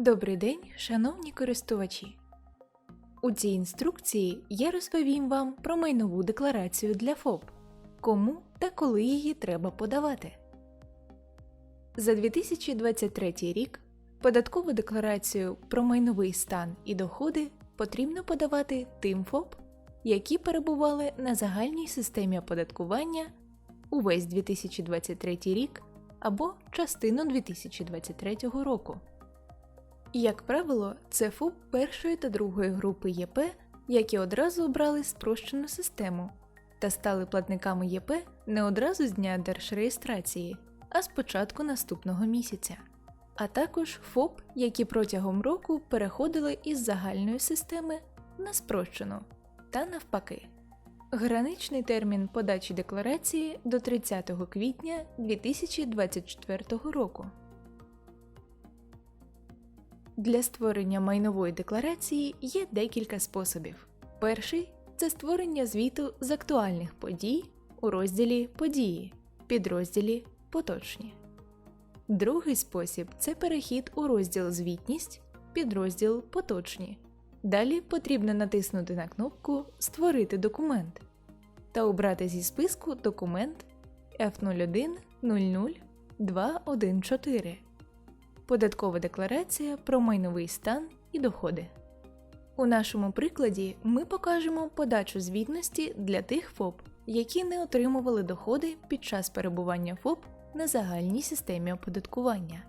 Добрий день, шановні користувачі! У цій інструкції я розповім вам про майнову декларацію для ФОП, кому та коли її треба подавати. За 2023 рік податкову декларацію про майновий стан і доходи потрібно подавати тим ФОП, які перебували на загальній системі оподаткування увесь 2023 рік або частину 2023 року. Як правило, це ФОП першої та другої групи ЄП, які одразу обрали спрощену систему та стали платниками ЄП не одразу з дня держреєстрації, а з початку наступного місяця, а також ФОП, які протягом року переходили із загальної системи на спрощену та навпаки. Граничний термін подачі декларації до 30 квітня 2024 року. Для створення майнової декларації є декілька способів. Перший це створення звіту з актуальних подій у розділі Події, підрозділі Поточні. Другий спосіб це перехід у розділ Звітність, підрозділ Поточні. Далі потрібно натиснути на кнопку Створити документ та обрати зі списку документ F01 00 214 Податкова декларація про майновий стан і доходи. У нашому прикладі ми покажемо подачу звітності для тих ФОП, які не отримували доходи під час перебування ФОП на загальній системі оподаткування.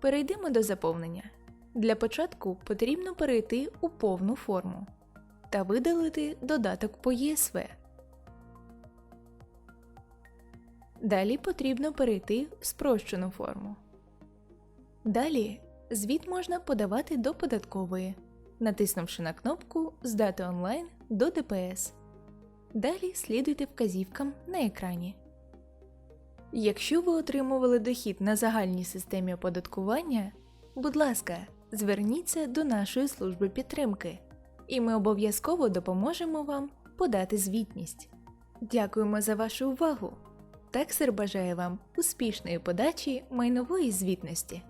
Перейдемо до заповнення. Для початку потрібно перейти у повну форму та видалити додаток по ЄСВ. Далі потрібно перейти в спрощену форму. Далі звіт можна подавати до податкової, натиснувши на кнопку Здати онлайн до ДПС. Далі слідуйте вказівкам на екрані. Якщо ви отримували дохід на загальній системі оподаткування, будь ласка, зверніться до нашої служби підтримки, і ми обов'язково допоможемо вам подати звітність. Дякуємо за вашу увагу! Таксер бажає вам успішної подачі майнової звітності.